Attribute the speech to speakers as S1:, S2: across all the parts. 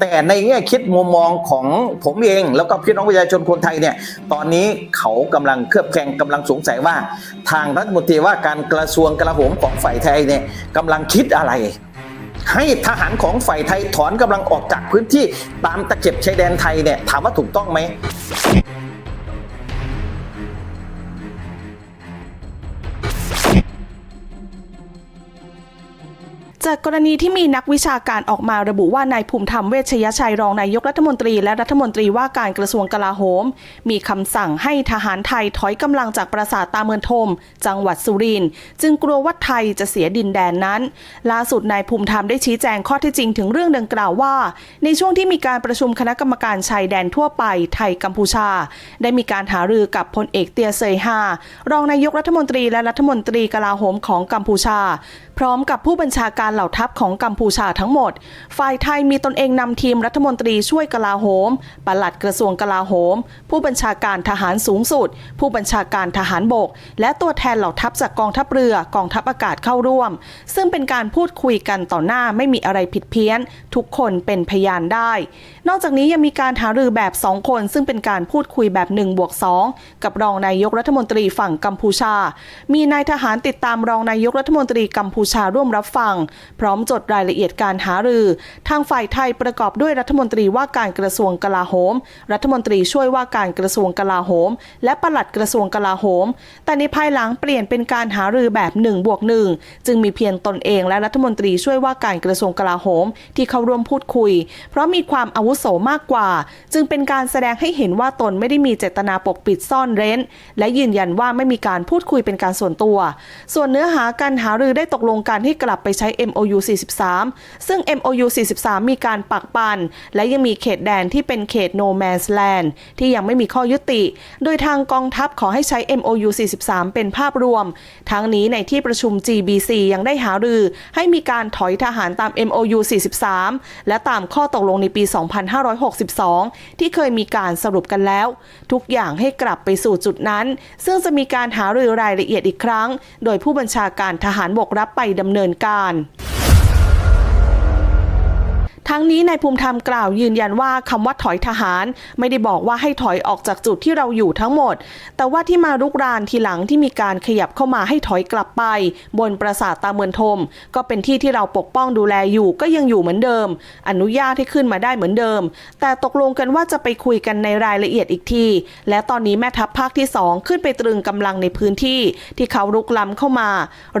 S1: แต่ในแง่คิดมุมมองของผมเอง แล้วก็พี่น้องประชาชนคนไทยเนี่ยตอนนี้เขากำลังเครือบแคลงกำลังสงสัยว่า ทางรัฐมนตรีว่าการกระทรวงกลาโหมของฝ่ายไทยเนี่ยกำลังคิดอะไร ให้ทหารของฝ่ายไทยถอนกำลังออกจากพื้นที่ตามตะเข็บชายแดนไทยเนี่ยถามว่าถูกต้องไหม
S2: จากกรณีที่มีนักวิชาการออกมาระบุว่านายภูมิธรรมเวชยชัยรองนายกรัฐมนตรี และรัฐมนตรีว่าการกระทรวงกลาโหม มีคำสั่งให้ทหารไทยถอยกำลังจากปราสาทตาเมือนทม จังหวัดสุรินทร์จึงกลัวว่าไทยจะเสียดินแดนนั้น ล่าสุดนายภูมิธรรมได้ชี้แจงข้อเท็จจริงถึงเรื่องดังกล่าวว่า ในช่วงที่มีการประชุมคณะกรรมการชายแดนทั่วไปไทยกัมพูชา ได้มีการหารือกับพลเอกเตียเซยฮารองนายกรัฐมนตรีและรัฐมนตรีกลาโหมของกัมพูชา พร้อมกับผู้บัญชาการเหล่าทัพของกัมพูชาทั้งหมด ฝ่ายไทยมีตนเองนำทีมรัฐมนตรีช่วยกลาโหม ปลัดกระทรวงกลาโหม ผู้บัญชาการทหารสูงสุด ผู้บัญชาการทหารบก และตัวแทนเหล่าทัพจากกองทัพเรือกองทัพอากาศเข้าร่วม ซึ่งเป็นการพูดคุยกันต่อหน้าไม่มีอะไรผิดเพี้ยน ทุกคนเป็นพยานได้ นอกจากนี้ยังมีการหารือแบบ 2 คน ซึ่งเป็นการพูดคุยแบบ1บวก2กับรองนายกรัฐมนตรีฝั่งกัมพูชา มีนายทหารติดตามรองนายกรัฐมนตรีกัมพูชาร่วมรับฟัง พร้อมจดรายละเอียดการหารือ ทางฝ่ายไทยประกอบด้วยรัฐมนตรีว่าการกระทรวงกลาโหม รัฐมนตรีช่วยว่าการกระทรวงกลาโหม และปลัดกระทรวงกลาโหม แต่ในภายหลังเปลี่ยนเป็นการหารือแบบ1บวก1จึงมีเพียงตนเองและรัฐมนตรีช่วยว่าการกระทรวงกลาโหม ที่เข้าร่วมพูดคุย เพราะมีความอาวุโสมากกว่า จึงเป็นการแสดงให้เห็นว่าตนไม่ได้มีเจตนาปกปิดซ่อนเร้น และยืนยันว่าไม่มีการพูดคุยเป็นการส่วนตัว ส่วนเนื้อหาการหารือได้ตกลงกันให้กลับไปใช้ MOU 43 ซึ่ง MOU 43 มีการปักปัน และยังมีเขตแดนที่เป็นเขต No Man's Land ที่ยังไม่มีข้อยุติ โดยทางกองทัพขอให้ใช้ MOU 43 เป็นภาพรวม ทั้งนี้ในที่ประชุม GBC ยังได้หารือ ให้มีการถอยทหารตาม MOU 43 และตามข้อตกลงในปี 2562 ที่เคยมีการสรุปกันแล้ว ทุกอย่างให้กลับไปสู่จุดนั้น ซึ่งจะมีการหารือรายละเอียดอีกครั้ง โดยผู้บัญชาการทหารบกรับไปดำเนินการ ทั้งนี้นายภูมิธรรมกล่าวยืนยันว่าคำว่าถอยทหาร ไม่ได้บอกว่าให้ถอยออกจากจุดที่เราอยู่ทั้งหมด แต่ว่าที่มาลุกรานทีหลังที่มีการขยับเข้ามาให้ถอยกลับไป บนปราสาทตาเมือนทม ก็เป็นที่ที่เราปกป้องดูแลอยู่ก็ยังอยู่เหมือนเดิม อนุญาตให้ขึ้นมาได้เหมือนเดิม แต่ตกลงกันว่าจะไปคุยกันในรายละเอียดอีกที และตอนนี้แม่ทัพภาคที่ 2 ขึ้นไปตรึงกำลังในพื้นที่ที่เขารุกล้ำเข้ามา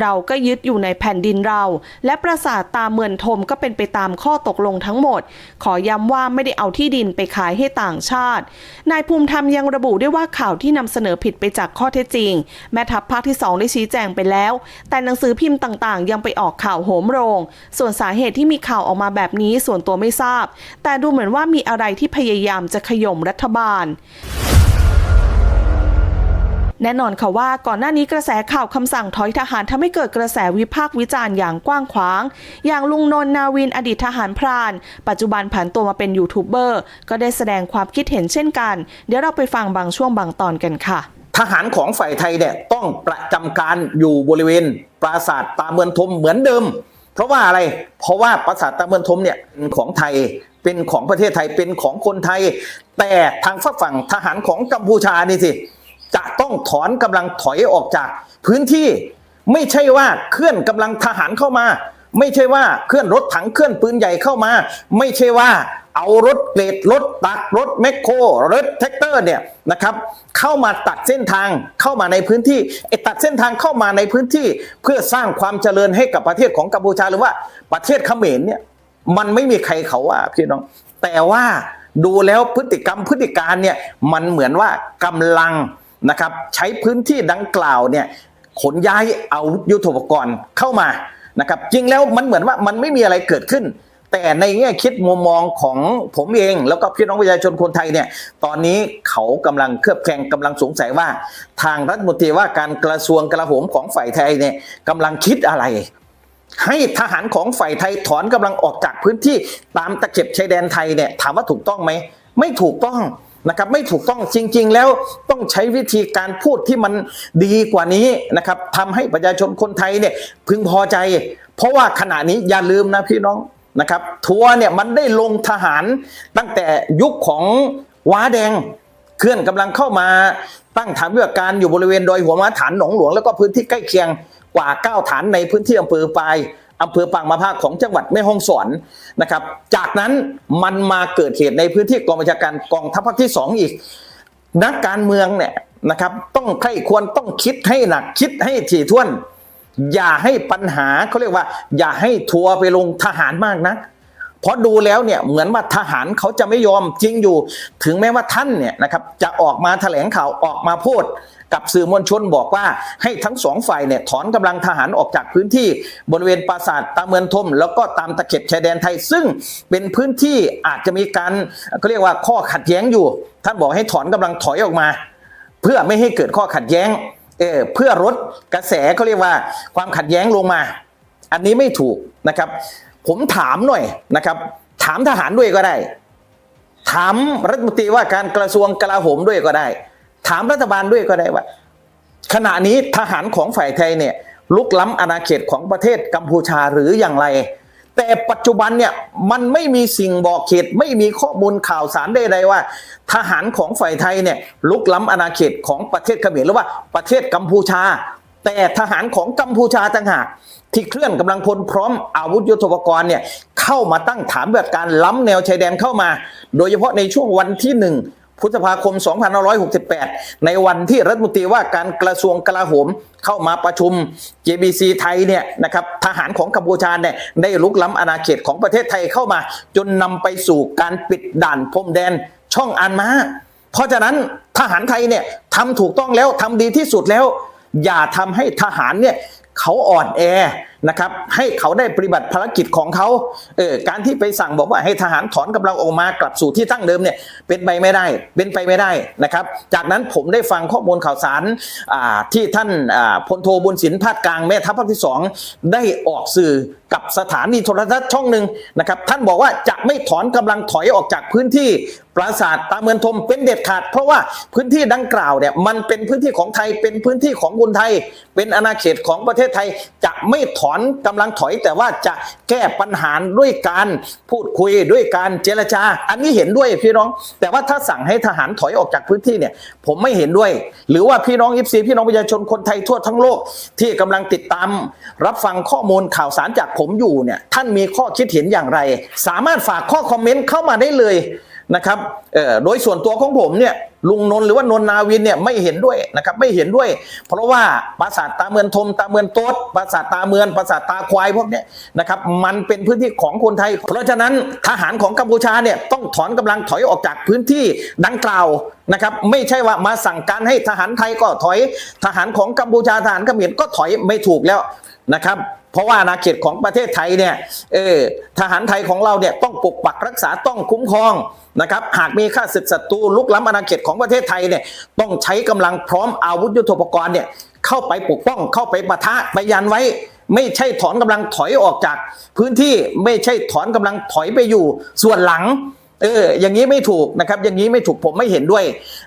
S2: เราก็ยึดอยู่ในแผ่นดินเรา และปราสาทตาเมือนทมก็เป็นไปตามข้อตกลงทั้งหมด ขอย้ำว่าไม่ได้เอาที่ดินไปขายให้ต่างชาติ นายภูมิธรรมยังระบุด้วยว่าข่าวที่นำเสนอผิดไปจากข้อเท็จจริง แม่ทัพภาคที่ 2 ได้ชี้แจงไปแล้ว แต่หนังสือพิมพ์ต่างๆ ยังไปออกข่าวโหมโรง ส่วนสาเหตุที่มีข่าวออกมาแบบนี้ส่วนตัวไม่ทราบ แต่ดูเหมือนว่ามีอะไรที่พยายามจะขย่มรัฐบาล แน่นอนค่ะว่าก่อนหน้านี้กระแสข่าวคำสั่งถอยทหารทำให้เกิดกระแสวิพากษ์วิจารณ์อย่างกว้างขวาง อย่างลุงนนท์นาวินอดีตทหารพราน ปัจจุบันผันตัวมาเป็นยูทูบเบอร์ก็ได้แสดงความคิดเห็นเช่นกัน เดี๋ยวเราไปฟังบางช่วงบางตอนกันค่ะ
S1: ทหารของฝ่ายไทยเนี่ยต้องประจำการอยู่บริเวณปราสาทตาเมือนทมเหมือนเดิม เพราะว่าอะไร เพราะว่าปราสาทตาเมือนทมเนี่ยเป็นของไทยเป็นของประเทศไทยเป็นของคนไทย แต่ทางฝั่งทหารของกัมพูชานี่สิ จะต้องถอนกำลังถอยออกจากพื้นที่ไม่ใช่ว่าเคลื่อนกำลังทหารเข้ามา ไม่ใช่ว่าเคลื่อนรถถังเคลื่อนปืนใหญ่เข้ามา ไม่ใช่ว่าเอารถเกรดรถตักรถแมคโครรถแท็กเตอร์เนี่ยนะครับเข้ามาตัดเส้นทางเข้ามาในพื้นที่ไอ้ตัดเส้นทางเข้ามาในพื้นที่ เพื่อสร้างความเจริญให้กับประเทศของกัมพูชาหรือว่าประเทศเขมรเนี่ยมันไม่มีใครเขาว่าพี่น้อง แต่ว่าดูแล้วพฤติกรรมพฤติการเนี่ยมันเหมือนว่ากำลัง นะครับใช้พื้นที่ดังกล่าวเนี่ยขนย้ายเอายุทโธปกรณ์เข้ามานะครับจริงแล้วมันเหมือนว่ามันไม่มีอะไรเกิดขึ้น แต่ในแง่คิดมุมมองของผมเอง แล้วก็พี่น้องประชาชนคนไทยเนี่ยตอนนี้เขากำลังเครือบแคลงกำลังสงสัยว่า ทางรัฐมนตรีว่าการกระทรวงกลาโหมของฝ่ายไทยเนี่ยกำลังคิดอะไร ให้ทหารของฝ่ายไทยถอนกำลังออกจากพื้นที่ตามตะเข็บชายแดนไทยเนี่ยถามว่าถูกต้องไหมไม่ถูกต้อง นะครับไม่ถูกต้องจริง ๆ แล้วต้องใช้วิธีการพูดที่มันดีกว่านี้นะครับทำให้ประชาชนคนไทยเนี่ยพึงพอใจ เพราะว่าขณะนี้อย่าลืมนะพี่น้องนะครับ ทัวร์เนี่ยมันได้ลงทหารตั้งแต่ยุคของว้าแดงเคลื่อนกำลังเข้ามาตั้งฐานปฏิบัติการอยู่บริเวณดอยหัวม้าฐานหนองหลวงแล้วก็พื้นที่ใกล้เคียงกว่า 9 ฐานในพื้นที่อำเภอปลาย อำเภอปางมาภาคของจังหวัดแม่ฮ่องสอนนะครับ จากนั้นมันมาเกิดเหตุในพื้นที่กองบัญชาการกองทัพภาคที่ 2 อีก นักการเมืองเนี่ยนะครับต้องใคร่ควรต้องคิดให้หนักคิดให้ถี่ถ้วน อย่าให้ปัญหาเขาเรียกว่า อย่าให้ทัวร์ไปลงทหารมากนะเพราะดูแล้วเนี่ยเหมือนว่าทหารเขาจะไม่ยอมจริงอยู่ ถึงแม้ว่าท่านเนี่ยนะครับจะออกมาแถลงข่าวออกมาพูด กับสื่อมวลชนบอกว่าให้ทั้งสองฝ่ายเนี่ยถอนกำลังทหารออกจากพื้นที่บริเวณปราสาทตาเมือนทม แล้วก็ตามตะเข็บชายแดนไทย ซึ่งเป็นพื้นที่อาจจะมีการเขาเรียกว่าข้อขัดแย้งอยู่ ท่านบอกให้ถอนกำลังถอยออกมา เพื่อไม่ให้เกิดข้อขัดแย้งเออเพื่อลดกระแสเขาเรียกว่าความขัดแย้งลงมา อันนี้ไม่ถูกนะครับ ผมถามหน่อยนะครับ ถามทหารด้วยก็ได้ ถามรัฐมนตรีว่าการกระทรวงกลาโหมด้วยก็ได้ ถามรัฐบาลด้วยก็ได้ว่า ขณะนี้ทหารของฝ่ายไทยเนี่ยลุกล้ำอาณาเขตของประเทศกัมพูชาหรืออย่างไร แต่ปัจจุบันเนี่ยมันไม่มีสิ่งบอกเขตไม่มีข้อมูลข่าวสารใดๆว่า ทหารของฝ่ายไทยเนี่ยลุกล้ำอาณาเขตของประเทศเขมรหรือว่าประเทศกัมพูชา แต่ทหารของกัมพูชาต่างหากที่เคลื่อนกำลังพลพร้อมอาวุธยุทโธปกรณ์เนี่ยเข้ามาตั้งฐานปฏิบัติการล้ำแนวชายแดนเข้ามา โดยเฉพาะในช่วงวันที่หนึ่ง พฤษภาคม 2568 ในวันที่รัฐมนตรีว่าการกระทรวงกลาโหมเข้ามาประชุม JBC ไทยเนี่ยนะครับทหารของกัมพูชาเนี่ยได้ลุกล้ำอาณาเขตของประเทศไทยเข้ามา จนนำไปสู่การปิดด่านพรมแดนช่องอันมาเพราะฉะนั้นทหารไทยเนี่ยทำถูกต้องแล้วทำดีที่สุดแล้ว อย่าทำให้ทหารเนี่ยเขาอ่อนแอ นะครับให้เขาได้ปฏิบัติภารกิจของเขาเออการที่ไปสั่งบอกว่าให้ทหารถอนกำลังออกมากลับสู่ที่ตั้งเดิมเนี่ยเป็นไปไม่ได้เป็นไปไม่ได้นะครับ จากนั้นผมได้ฟังข้อมูลข่าวสาราที่ท่านาพลโทบุญสินภาคกลางแม่ทัพภาคที่สองได้ออกสื่อกับสถานีโทรทัศน์ช่องหนึ่งนะครับท่านบอกว่าจะไม่ถอนกำลังถอยออกจากพื้นที่ปราสาทตาเมือนทมเป็นเด็ดขาด เพราะว่าพื้นที่ดังกล่าวเนี่ยมันเป็นพื้นที่ของไทยเป็นพื้นที่ของคนไทย เป็นอาณาเขตของประเทศไทยจะไม่ถอนกำลังถอยแต่ว่าจะแก้ปัญหาด้วยการพูดคุยด้วยการเจรจา อันนี้เห็นด้วยพี่น้อง แต่ว่าถ้าสั่งให้ทหารถอยออกจากพื้นที่เนี่ย ผมไม่เห็นด้วย หรือว่าพี่น้องยิปซีพี่น้องประชาชนคนไทยทั่วทั้งโลก ที่กำลังติดตาม รับฟังข้อมูลข่าวสารจากผมอยู่เนี่ยท่านมีข้อคิดเห็นอย่างไร สามารถฝากข้อคอมเมนต์เข้ามาได้เลย นะครับโดยส่วนตัวของผมเนี่ยลุงนนท์หรือว่านนท์นาวินเนี่ยไม่เห็นด้วยนะครับไม่เห็นด้วย เพราะว่าปราสาทตาเมือนทมตาเมือนโต๊ดปราสาทตาเมือนปราสาทตาควายพวกนี้นะครับมันเป็นพื้นที่ของคนไทย เพราะฉะนั้นทหารของกัมพูชาเนี่ยต้องถอนกำลังถอยออกจากพื้นที่ดังกล่าวนะครับไม่ใช่ว่ามาสั่งการให้ทหารไทยก็ถอย ทหารของกัมพูชาทหารเขมรก็ถอยไม่ถูกแล้วนะครับ ราะว่าอาณาเขตของประเทศไทยเนี่ยเออทหารไทยของเราเนี่ยต้องปกปักรักษาต้องคุ้มครองนะครับหากมีข้าศึกศัตรูลุกล้ำอาณาเขตของประเทศไทยเนี่ยต้องใช้กำลังพร้อมอาวุธยุทโธปกรณ์เนี่ยเข้าไปปกป้องเข้าไปปะทะไปยันไว้ ไม่ใช่ถอนกำลังถอยออกจากพื้นที่ไม่ใช่ถอนกำลังถอยไปอยู่ส่วนหลัง เอออย่างนี้ไม่ถูกนะครับอย่างนี้ไม่ถูกผมไม่เห็นด้วย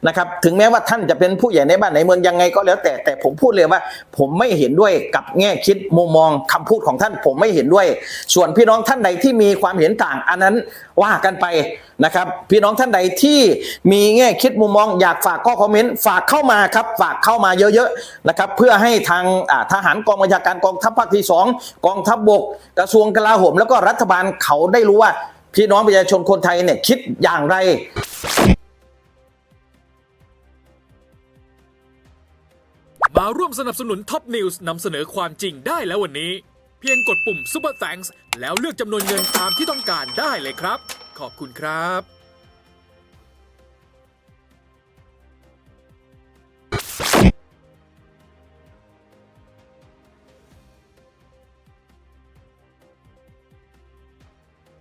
S1: นะครับถึงแม้ว่าท่านจะเป็นผู้ใหญ่ในบ้านในเมืองยังไงก็แล้วแต่แต่ผมพูดเลยว่า ผมไม่เห็นด้วยกับแง่คิดมุมมองคำพูดของท่านผมไม่เห็นด้วย ส่วนพี่น้องท่านใดที่มีความเห็นต่าง อันนั้นว่ากันไปนะครับ พี่น้องท่านใดที่มีแง่คิดมุมมองอยากฝากข้อคอมเมนต์ฝากเข้ามาครับฝากเข้ามาเยอะๆนะครับเพื่อให้ทางทหารกองบัญชาการกองทัพภาคที่สองกองทัพบกกระทรวงกลาโหมแล้วก็รัฐบาลเขาได้รู้ว่า พี่น้องประชาชนคนไทยเนี่ยคิดอย่างไร
S3: มาร่วมสนับสนุนท็อปนิวส์นำเสนอความจริงได้แล้ววันนี้ เพียงกดปุ่ม Super Thanks แล้วเลือกจำนวนเงินตามที่ต้องการได้เลยครับ ขอบคุณครับ